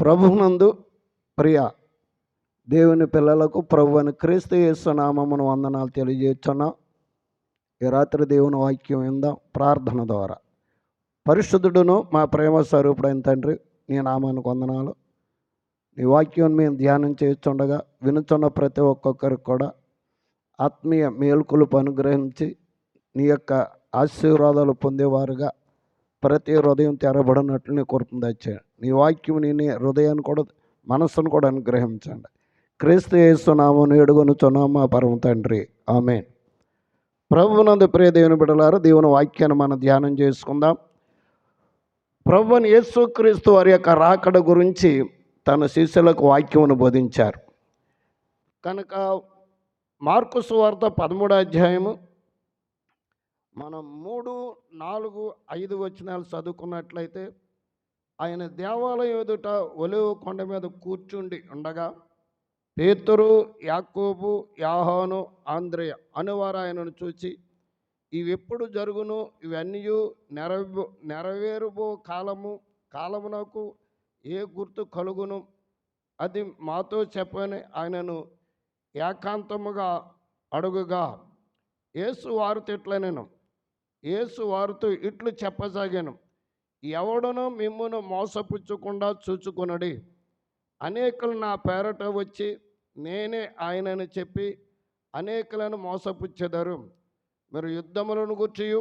ప్రభునందు ప్రియ దేవుని పిల్లలకు ప్రభు అని క్రీస్తు యేసునామమును వందనాలు తెలియజేస్తున్నాం. ఈ రాత్రి దేవుని వాక్యం ఇందాం ప్రార్థన ద్వారా. పరిశుద్ధుడును మా ప్రేమ స్వరూపుడైన తండ్రి నీ నామానికి వందనాలు. నీ వాక్యం మేము ధ్యానం చేస్తుండగా వినుచున్న ప్రతి ఒక్కొక్కరికి కూడా ఆత్మీయ మేల్కొలుపు అనుగ్రహించి నీ యొక్క ఆశీర్వాదాలు పొందేవారుగా ప్రతి హృదయం తెరబడినట్లు నీ కృపను నీ వాక్యం నీ హృదయాన్ని కూడా మనస్సును కూడా అనుగ్రహించండి. క్రీస్తు యేసునామను ఏడుగొనుచున్నాం చునామా పరమ తండ్రి. ఆమె ప్రభునందు ప్రియ దేవుని బిడలారు దేవుని వాక్యాన్ని మనం ధ్యానం చేసుకుందాం. ప్రభుని యేసుక్రీస్తు వారి యొక్క రాకడ గురించి తన శిష్యులకు వాక్యమును బోధించారు. కనుక మార్కు సువార్త పదమూడో అధ్యాయము మనం మూడు నాలుగు ఐదు వచనాలు చదువుకున్నట్లయితే ఆయన దేవాలయం ఎదుట ఒలివ కొండ మీద కూర్చుండి ఉండగా పేతురు యాకోబు యాహాను ఆంధ్రయ అనువారు ఆయనను చూచి ఇవి ఎప్పుడు జరుగును? ఇవన్నీ నెరవే నెరవేరుబో కాలము కాలమునకు ఏ గుర్తు కలుగును? అది మాతో చెప్పని ఆయనను ఏకాంతముగా అడుగుగా యేసు వారు ఇట్లనెను యేసు వారితో ఇట్లు చెప్పసాగాను ఎవడనో మిమ్మును మోసపుచ్చకుండా చూచుకొనడి. అనేకులు నా పేరట వచ్చి నేనే ఆయనని చెప్పి అనేకులను మోసపుచ్చెదరు. మీరు యుద్ధములను గుర్చియు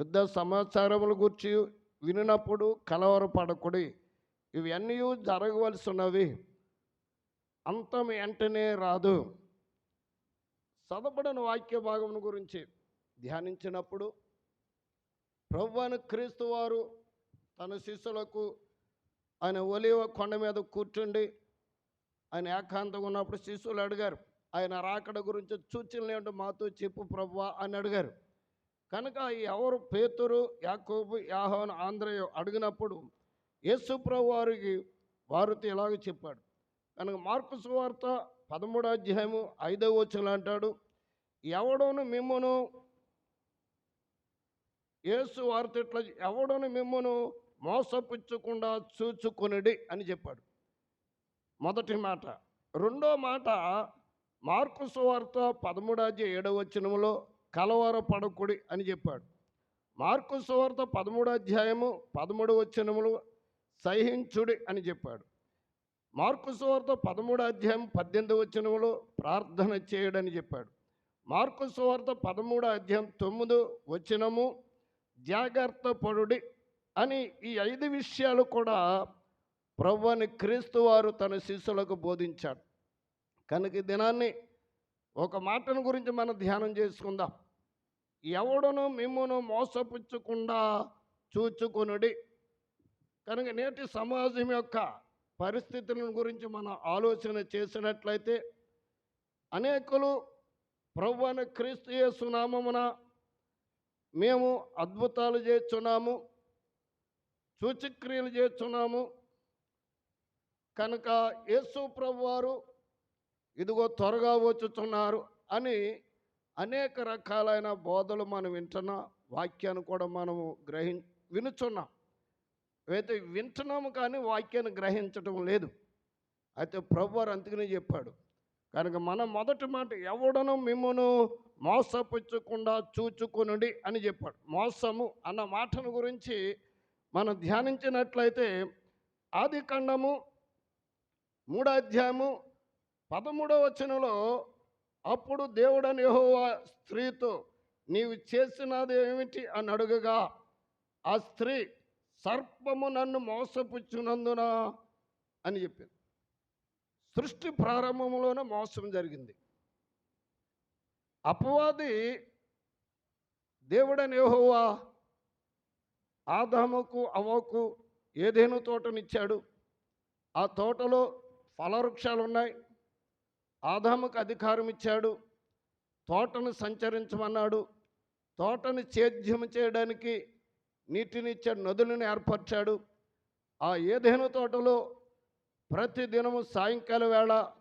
యుద్ధ సమాచారములు గుర్చి వినినప్పుడు కలవరపడకుడి. ఇవన్నీ జరగవలసి ఉన్నవి అంతం వెంటనే రాదు. చదవబడిన వాక్య భాగం గురించి ధ్యానించినప్పుడు ప్రభువాను క్రీస్తు వారు తన శిష్యులకు ఆయన ఒలివ కొండ మీద కూర్చుండి ఆయన ఏకాంతంగా ఉన్నప్పుడు శిష్యులు అడిగారు ఆయన రాకడ గురించి సూచనలు ఏంటో మాతో చెప్పు ప్రభువా అని అడిగారు. కనుక ఎవరు పేతురు యాకోబు యాహోన్ ఆంధ్రయ అడిగినప్పుడు యేసు ప్రభు వారికి వారితో ఇలాగ చెప్పాడు. కనుక మార్పు సువార్త పదమూడో అధ్యాయము ఐదవ వచనం అంటాడు ఎవడోను మిమ్మను యేసు వారితో ఇట్లా ఎవడను మిమ్మను మోసపుచ్చకుండా చూచుకొనిడి అని చెప్పాడు. మొదటి మాట. రెండో మాట మార్కు సువార్త పదమూడాది ఏడవ వచనములో కలవర పడకుడి అని చెప్పాడు. మార్కు సువార్త పదమూడు అధ్యాయము పదమూడు వచనములు సహించుడి అని చెప్పాడు. మార్కు సువార్త పదమూడు అధ్యాయం పద్దెనిమిది వచనములు ప్రార్థన చేయడని చెప్పాడు. మార్కు సువార్త పదమూడు అధ్యాయం తొమ్మిది వచనము జాగ్రత్త పడుడి అని ఈ ఐదు విషయాలు కూడా ప్రభుని క్రీస్తు వారు తన శిష్యులకు బోధించాడు కనుక దినాన్ని ఒక మాటను గురించి మనం ధ్యానం చేసుకుందాం. ఎవడును మిమ్మును మోసపుచ్చకుండా చూచుకొనుడి. కనుక నేటి సమాజం యొక్క పరిస్థితులను గురించి మనం ఆలోచన చేసినట్లయితే అనేకులు ప్రభు క్రీస్తు యేసునామమున మేము అద్భుతాలు చేస్తున్నాము సూచక్రియలు చేస్తున్నాము. కనుక యేసు ప్రభు వారు ఇదిగో త్వరగా వచ్చుతున్నారు అని అనేక రకాలైన బోధలు మనం వింటున్నాం వాక్యాన్ని కూడా మనము గ్రహి వినుచున్నాం. అయితే వింటున్నాము కానీ వాక్యాన్ని గ్రహించటం లేదు. అయితే ప్రభు వారు అందుకనే చెప్పాడు. కనుక మన మొదటి మాట ఎవడను మిమ్మను మోసపుచ్చకుండా చూచుకునుడి అని చెప్పాడు. మోసము అన్న మాటను గురించి మనం ధ్యానించినట్లయితే ఆది ఖండము మూడో అధ్యాయము పదమూడవ వచనంలో అప్పుడు దేవుడని యహోవా స్త్రీతో నీవు చేసినది ఏమిటి? అని అడుగగా ఆ స్త్రీ సర్పము నన్ను మోసపుచ్చినందున? అని చెప్పింది సృష్టి ప్రారంభంలోనే మోసం జరిగింది. అపవాది దేవుడని యెహోవా ఆదాముకు అవ్వకు ఏదేను తోటనిచ్చాడు. ఆ తోటలో ఫలవృక్షాలు ఉన్నాయి ఆదాముకు అధికారం ఇచ్చాడు తోటను సంచరించమన్నాడు. తోటను సేద్యం చేయడానికి నీటినిచ్చే నదులను ఏర్పరిచాడు. ఆ ఏదేను తోటలో ప్రతిదినము సాయంకాల వేళ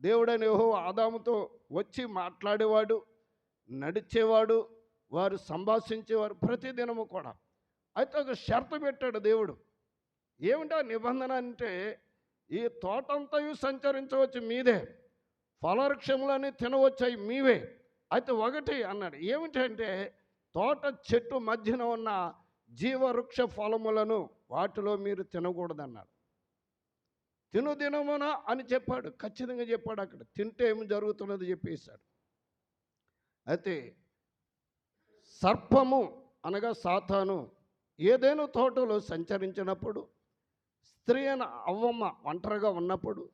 దేవుడని ఓహో ఆదాముతో వచ్చి మాట్లాడేవాడు. నడిచేవాడు వారు సంభాషించేవారు ప్రతిదినము కూడా. అయితే ఒక షరతు పెట్టాడు దేవుడు. ఏమిటా నిబంధన అంటే ఈ తోటంతయు సంచరించవచ్చు మీదే ఫలవృక్షములని తినవచ్చాయి మీవే. అయితే ఒకటి అన్నాడు ఏమిటంటే తోట చెట్టు మధ్యన ఉన్న జీవవృక్ష ఫలములను వాటిలో మీరు తినకూడదన్నాడు. తిను దినమున అని చెప్పాడు ఖచ్చితంగా చెప్పాడు అక్కడ. తింటే ఏమి జరుగుతున్నది చెప్పేశాడు. అయితే సర్పము అనగా సాతాను ఏదైనా తోటలో సంచరించినప్పుడు స్త్రీ అయిన అవ్వమ్మ ఒంటరిగా ఉన్నప్పుడు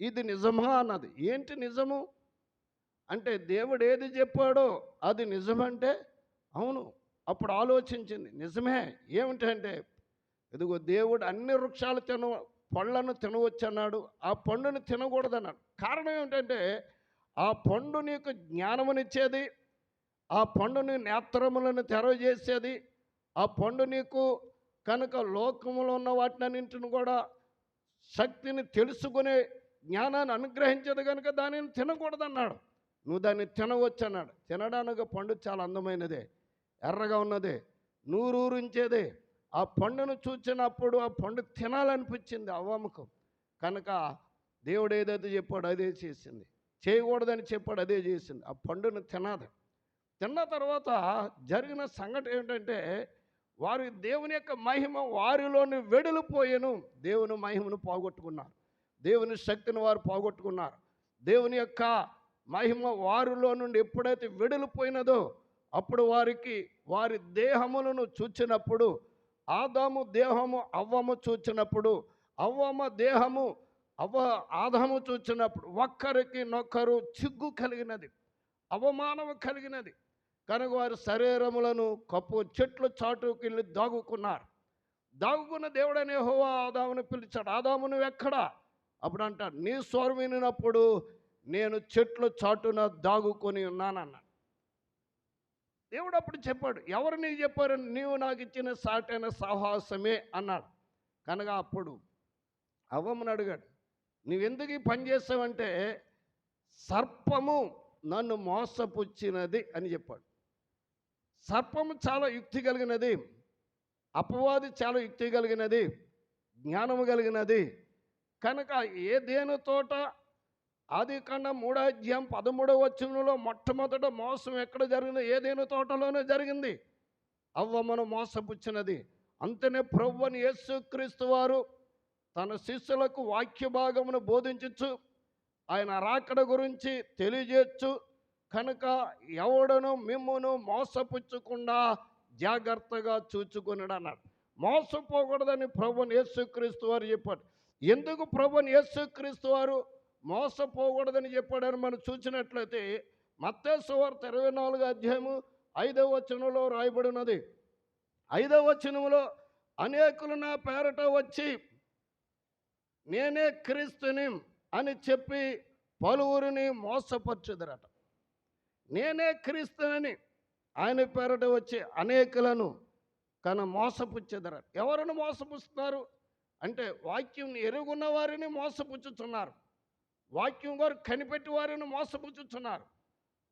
ఇది నిజమా అన్నది. ఏంటి నిజము? అంటే దేవుడు ఏది చెప్పాడో అది నిజమంటే అవును అప్పుడు ఆలోచించింది. నిజమే. ఏమిటంటే ఇదిగో దేవుడు అన్ని వృక్షాలు తిన పళ్ళను తినవచ్చు అన్నాడు ఆ పండుని తినకూడదన్నాడు. కారణం ఏమిటంటే ఆ పండు నీకు జ్ఞానమునిచ్చేది ఆ పండుని నేత్రములను తెరవజేసేది ఆ పండు నీకు కనుక లోకములో ఉన్న వాటినన్నింటిని కూడా శక్తిని తెలుసుకునే జ్ఞానాన్ని అనుగ్రహించేది కనుక దానిని తినకూడదన్నాడు. నువ్వు దాన్ని తినవచ్చు అన్నాడు తినడానికి పండు చాలా అందమైనదే ఎర్రగా ఉన్నదే నూరూరించేదే. ఆ పండును చూచినప్పుడు ఆ పండు తినాలనిపించింది అవ్వమ్మకు కనుక దేవుడు ఏదైతే చెప్పాడో అదే చేసింది. చేయకూడదని చెప్పాడు అదే చేసింది. ఆ పండును తినదు తిన్న తర్వాత జరిగిన సంఘటన ఏమిటంటే వారి దేవుని యొక్క మహిమ వారిలోని వెడలిపోయేను. దేవుని మహిమను పోగొట్టుకున్నారు. దేవుని శక్తిని వారు పోగొట్టుకున్నారు. దేవుని యొక్క మహిమ వారిలో నుండి ఎప్పుడైతే వెడలిపోయినదో అప్పుడు వారికి వారి దేహములను చూచినప్పుడు ఆదాము దేహము అవ్వము చూచినప్పుడు అవ్వమ్మ దేహము అవ ఆదాము చూచినప్పుడు ఒక్కరికి నొక్కరు చిగ్గు కలిగినది అవమానం కలిగినది. కనుక వారి శరీరములను కప్పు చెట్ల చాటుకి వెళ్ళి దాగుకున్నారు. దాగుకున్న దేవుడనే హోవా ఆదామును పిలిచాడు ఆదాము నువ్వు ఎక్కడా అప్పుడు అంటాడు నీ స్వరం వినినప్పుడు నేను చెట్ల చాటున దాగుకొని ఉన్నానన్నాడు. దేవుడు అప్పుడు చెప్పాడు ఎవరు నీకు చెప్పారు? నీవు నాకు ఇచ్చిన సాటైన సాహసమే అన్నాడు. కనుక అప్పుడు అవ్వమ్మని అడిగాడు నువ్వెందుకు ఈ పని చేస్తావంటే సర్పము నన్ను మోసపుచ్చినది అని చెప్పాడు. సర్పము చాలా యుక్తి కలిగినది అపవాది చాలా యుక్తి కలిగినది జ్ఞానము కలిగినది. కనుక ఏ దేని తోట ఆది కన్నా మూడాధ్యాయం పదమూడవ వచనంలో మొట్టమొదట మోసం ఎక్కడ జరిగింది ఏదేను తోటలోనే జరిగింది? అవ్వ మనం మోసపుచ్చినది. అంతనే ప్రభువని యేసుక్రీస్తు వారు తన శిష్యులకు వాక్య భాగమును బోధించచ్చు ఆయన రాకడ గురించి తెలియజేయచ్చు కనుక ఎవడను మిమ్మును మోసపుచ్చకుండా జాగ్రత్తగా చూచుకున్నాడు అన్నాడు మోసపోకూడదని ప్రభుని యేసుక్రీస్తు వారు చెప్పాడు ఎందుకు ప్రభుని యేసుక్రీస్తు వారు మోసపోకూడదని చెప్పాడని మనం చూసినట్లయితే మత్తేశ్వార్త ఇరవై నాలుగు అధ్యాయము ఐదవ వచనంలో రాయబడినది. ఐదవ వచనంలో అనేకులు నా పేరట వచ్చి నేనే క్రీస్తుని అని చెప్పి పలువురిని మోసపరచుదరట. నేనే క్రీస్తునని ఆయన పేరట వచ్చే అనేకులను తన మోసపుచ్చేదరట. ఎవరిని మోసపుస్తున్నారు? అంటే వాక్యం ఎరుగున్న వారిని మోసపుచ్చుతున్నారు వాక్యం వారు కనిపెట్టి వారిని మోసపుచ్చుతున్నారు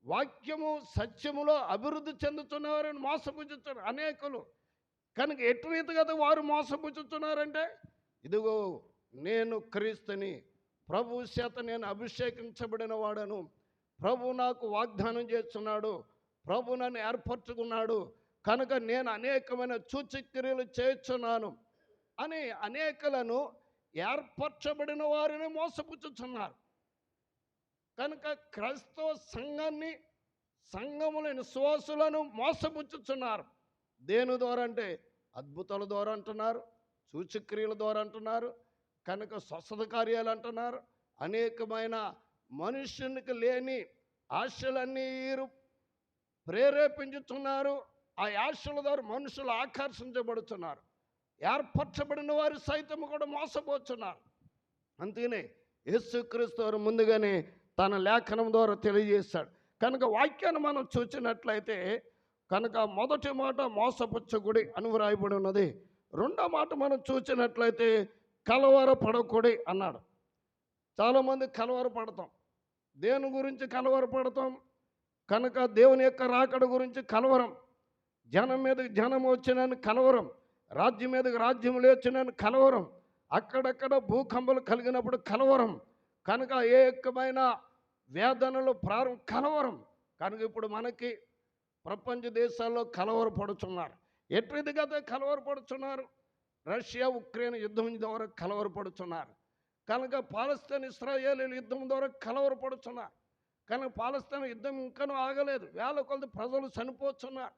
వాక్యము సత్యములో అభివృద్ధి చెందుతున్న వారిని మోసపుచ్చుతున్నారు అనేకులు. కనుక ఎటు రీతిగా వారు మోసపుచ్చుతున్నారంటే ఇదిగో నేను క్రీస్తుని ప్రభు చేత నేను అభిషేకించబడిన వాడను. ప్రభు నాకు వాగ్దానం చేస్తున్నాడు. ప్రభు నన్ను ఏర్పరచుకున్నాడు. కనుక నేను అనేకమైన సూచక్రియలు చేస్తున్నాను అని అనేకలను ఏర్పరచబడిన వారిని మోసపుచ్చుచున్నారు కనుక క్రైస్తవ సంఘాన్ని సంఘములైన శ్వాసులను మోసపుచ్చుచున్నారు దేని ద్వారా అంటే అద్భుతాల ద్వారా అంటున్నారు సూచక్రియల ద్వారా అంటున్నారు కనుక స్వస్థత కార్యాలు అంటున్నారు అనేకమైన మనుష్యునికి లేని ఆశలన్నీ వీరు ప్రేరేపించుతున్నారు. ఆ ఆశల ద్వారా మనుషులు ఆకర్షించబడుతున్నారు. ఏర్పరచబడిన వారు సైతం కూడా మోసపోతున్నారు. అందుకనే యేసుక్రీస్తు వారు ముందుగానే తన లేఖనం ద్వారా తెలియజేశాడు. కనుక వాక్యాన్ని మనం చూసినట్లయితే కనుక మొదటి మాట మోసపుచ్చగుడి అని వ్రాయబడి ఉన్నది. రెండో మాట మనం చూసినట్లయితే కలవర పడకూడి అన్నాడు. చాలామంది కలవర పడతాం దేని గురించి కలవర పడతాం కనుక దేవుని యొక్క రాకడ గురించి కలవరం. జనం మీదకి జనం వచ్చినని కలవరం. రాజ్యం మీదకి రాజ్యం లేచినని కలవరం. అక్కడక్కడ భూకంపలు కలిగినప్పుడు కలవరం. కనుక ఏ ఏకమైన వేదనలు ప్రారంభ కలవరం. కనుక ఇప్పుడు మనకి ప్రపంచ దేశాల్లో కలవరపడుతున్నారు. కలవర కలవరపడుతున్నారు? రష్యా ఉక్రెయిన్ యుద్ధం ద్వారా కలవరపడుతున్నారు కనుక పాలస్తీన్ ఇస్రాయేల్ యుద్ధం ద్వారా కలవరపడుతున్నారు కనుక పాలస్తీన్ యుద్ధం ఇంకనూ ఆగలేదు. వేల కొలది ప్రజలు చనిపోతున్నారు.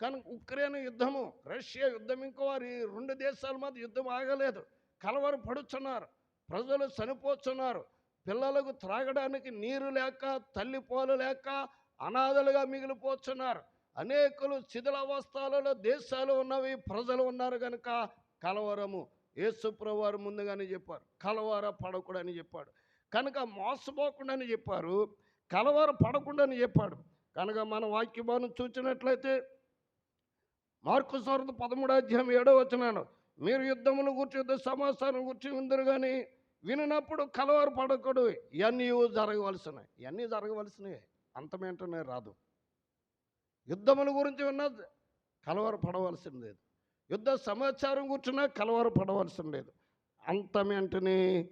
కనుక ఉక్రెయిన్ యుద్ధము రష్యా యుద్ధం ఇంకో వారి రెండు దేశాల మధ్య యుద్ధం ఆగలేదు. కలవరపడుతున్నారు ప్రజలు చనిపోతున్నారు. పిల్లలకు త్రాగడానికి నీరు లేక తల్లి పాలు లేక అనాథలుగా మిగిలిపోతున్నారు. అనేకులు శిథిలావస్థలలో దేశాలు ఉన్నవి ప్రజలు ఉన్నారు కనుక కలవరము. యేసుప్రభు వారు ముందుగానే చెప్పారు. కలవర పడకూడని చెప్పాడు. కనుక మోసపోకుండాని చెప్పారు. కలవర పడకుండాని చెప్పాడు. కనుక మన వాక్యభావం చూసినట్లయితే మార్కు స్వార్థ పదమూడు అధ్యాయం ఏడో వచ్చినాను మీరు యుద్ధమును గురించి యుద్ధ సమాచారం గురించి ఉందరు కానీ వినినప్పుడు కలవర పడకూడదు. ఇవన్నీ జరగవలసినవి ఇవన్నీ జరగవలసినవి అంతమేంటనే రాదు. యుద్ధముల గురించి విన్నా కలవర పడవలసింది. లేదు యుద్ధ సమాచారం కూర్చున్నా కలవరపడవలసిన లేదు. అంత వెంటనే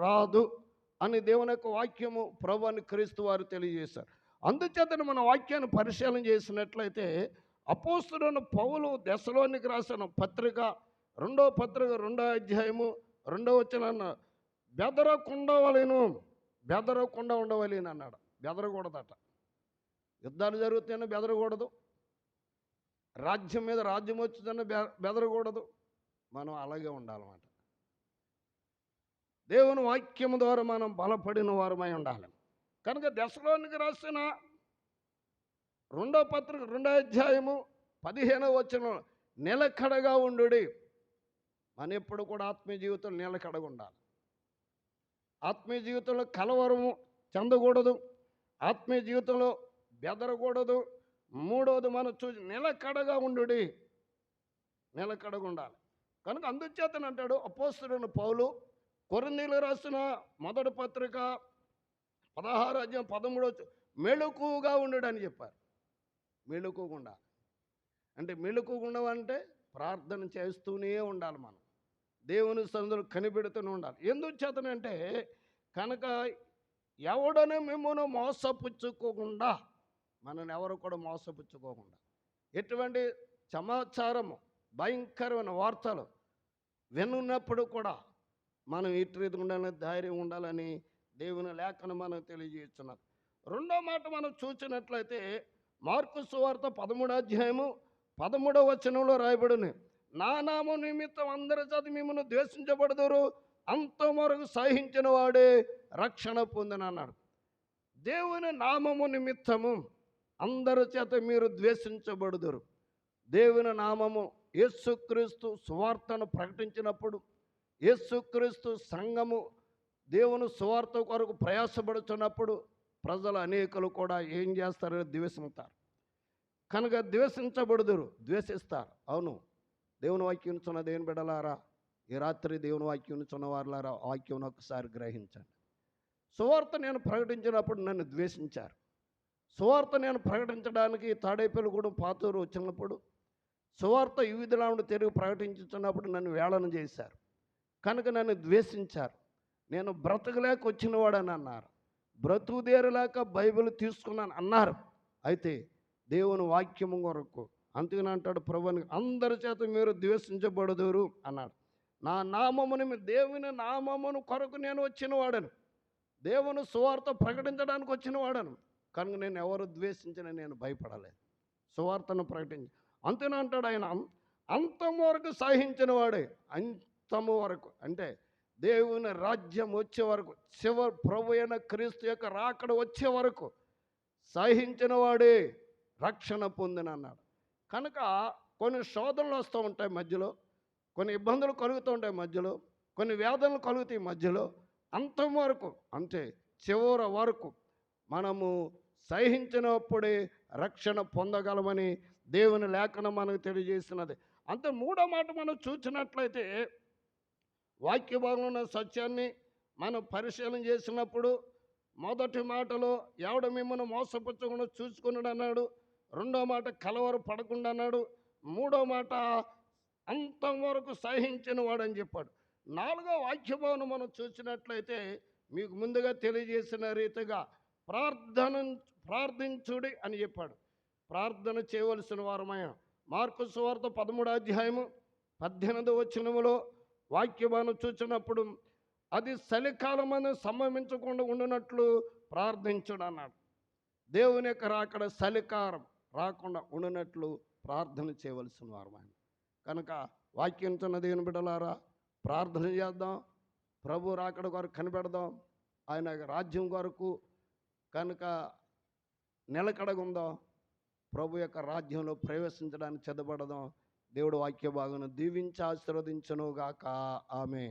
రాదు అని దేవుని యొక్క వాక్యము ప్రభుని క్రీస్తు వారు తెలియజేశారు. అందుచేతను మన వాక్యాన్ని పరిశీలన చేసినట్లయితే అపోస్తుడైన పౌలు దశలోనికి రాసిన పత్రిక రెండో పత్రిక రెండో అధ్యాయము రెండో వచ్చిన బెదరకుండవలేను బెదరకుండా ఉండవలేను అన్నాడు. బెదరకూడదట. యుద్ధాలు జరుగుతాయని బెదరకూడదు. రాజ్యం మీద రాజ్యం వచ్చిందని బె బెదరకూడదు. మనం అలాగే ఉండాలన్నమాట. దేవుని వాక్యం ద్వారా మనం బలపడిన వారమై ఉండాలి. కనుక దశలోనికి రాసిన రెండో పత్రిక రెండో అధ్యాయము పదిహేనవ వచ్చిన నిలకడగా ఉండు మన ఎప్పుడు కూడా ఆత్మీయ జీవితం నిలకడగా ఉండాలి. ఆత్మీయ జీవితంలో కలవరము చెందకూడదు. ఆత్మీయ జీవితంలో బెదరకూడదు. మూడవది మనం చూసి నిలకడగా ఉండు నిలకడగా ఉండాలి. కనుక అందుచేతను అంటాడు అపోస్తుడైన పౌలు కొరందీలు రాసిన మొదటి పత్రిక పదహారు అధ్యాయం పదమూడో మెళుకుగా ఉండడని చెప్పారు. మెళుకుగుండా అంటే మెళుకుగా అంటే ప్రార్థన చేస్తూనే ఉండాలి మనం. దేవుని సందులు కనిపెడుతూనే ఉండాలి. ఎందుకు చేతనంటే కనుక ఎవడనే మిమ్మల్ని మోసపుచ్చుకోకుండా మనల్ని ఎవరు కూడా మోసపుచ్చుకోకుండా. ఎటువంటి సమాచారము భయంకరమైన వార్తలు వినున్నప్పుడు కూడా మనం ఇటు రీతి ఉండాలని ధైర్యం ఉండాలని దేవుని లేఖను మనం తెలియజేస్తున్నారు. రెండో మాట మనం చూసినట్లయితే మార్కు సువార్త పదమూడు అధ్యాయము పదమూడవ వచనంలో రాయబడిన. నా నామం నిమిత్తం అందరి చదివి మిమ్మల్ని ద్వేషించబడదురు అంతవరకు సహించిన వాడే రక్షణ పొందిన అన్నాడు దేవుని నామము నిమిత్తము అందరి చేత మీరు ద్వేషించబడుదురు. దేవుని నామము యేసుక్రీస్తు సువార్తను ప్రకటించినప్పుడు యేసుక్రీస్తు సంఘము దేవుని సువార్త కొరకు ప్రయాసపడుతున్నప్పుడు ప్రజలు అనేకులు కూడా ఏం చేస్తారని ద్వేషిస్తారు. కనుక ద్వేషించబడుదురు ద్వేషిస్తారు. అవును దేవుని వాక్యం చున్న దేవుని బిడలారా ఈ రాత్రి దేవుని వాక్యం చున్న వారులారా వాక్యం ఒకసారి గ్రహించండి. సువార్త నేను ప్రకటించినప్పుడు నన్ను ద్వేషించారు. సువార్త నేను ప్రకటించడానికి తాడేపల్లిగూడెం పాతూరు వచ్చినప్పుడు సువార్త వివిధలాంటి తెలుగు ప్రకటించుతున్నప్పుడు నన్ను వేళన చేశారు. కనుక నన్ను ద్వేషించారు. నేను బ్రతకలేక వచ్చినవాడని అన్నారు. బ్రతుకుదేరలేక బైబిల్ తీసుకున్నాను అన్నారు. అయితే దేవుని వాక్యము కొరకు అందుకని అంటాడు ప్రభుని అందరి చేత మీరు ద్వేషించబడదురు అన్నాడు. నా నామముని మీ- దేవుని నామమును కొరకు నేను వచ్చినవాడను. దేవుని సువార్త ప్రకటించడానికి వచ్చినవాడను. కనుక నేను ఎవరు ద్వేషించిన నేను భయపడలేదు. సువార్తను ప్రకటించి అంతేనా అంటాడు ఆయన? అంతం వరకు సహించిన వాడే. అంతము వరకు. అంటే దేవుని రాజ్యం వచ్చే వరకు చివరి ప్రభు అయిన క్రీస్తు యొక్క రాకడ వచ్చే వరకు సహించిన వాడే రక్షణ పొందిన అన్నాడు కనుక కొన్ని శోధనలు వస్తూ ఉంటాయి మధ్యలో కొన్ని ఇబ్బందులు కలుగుతూ ఉంటాయి మధ్యలో కొన్ని వేదనలు కలుగుతాయి మధ్యలో. అంతం వరకు అంతే చివరి వరకు మనము సహించినప్పుడే రక్షణ పొందగలమని దేవుని లేఖనం మనకు తెలియజేసినది. అంత మూడో మాట మనం చూసినట్లయితే వాక్య భాగంలో ఉన్న సత్యాన్ని మనం పరిశీలన చేసినప్పుడు మొదటి మాటలో ఎవడ మిమ్మల్ని మోసపుచ్చకుండా చూసుకున్నాడు అన్నాడు రెండో మాట కలవర పడకుండా అన్నాడు మూడో మాట అంతం వరకు సహించిన వాడని చెప్పాడు. నాలుగో వాక్యభావన మనం చూసినట్లయితే మీకు ముందుగా తెలియజేసిన రీతిగా ప్రార్థన ప్రార్థించుడి అని చెప్పాడు. ప్రార్థన చేయవలసిన వారమయ మార్కు సువార్త పదమూడు అధ్యాయము పద్దెనిమిది వచనములో వాక్యభావన చూసినప్పుడు అది చలికాలమని సంభవించకుండా ఉండినట్లు ప్రార్థించడు అన్నాడు. దేవుని యొక్క రాకడ చలికాలం రాకుండా ఉండినట్లు ప్రార్థన చేయవలసిన వారు ఆయన కనుక వాక్యం చిన్న దేవుని బిడ్డలారా ప్రార్థన చేద్దాం. ప్రభు రాకడ కొరకు కనిపెడదాం. ఆయన రాజ్యం కొరకు కనుక నిలకడగుందో ప్రభు యొక్క రాజ్యంలో ప్రవేశించడానికి చెదబడదాం దేవుడు వాక్య భాగం దీవించి ఆశీర్వదించను గాక ఆమె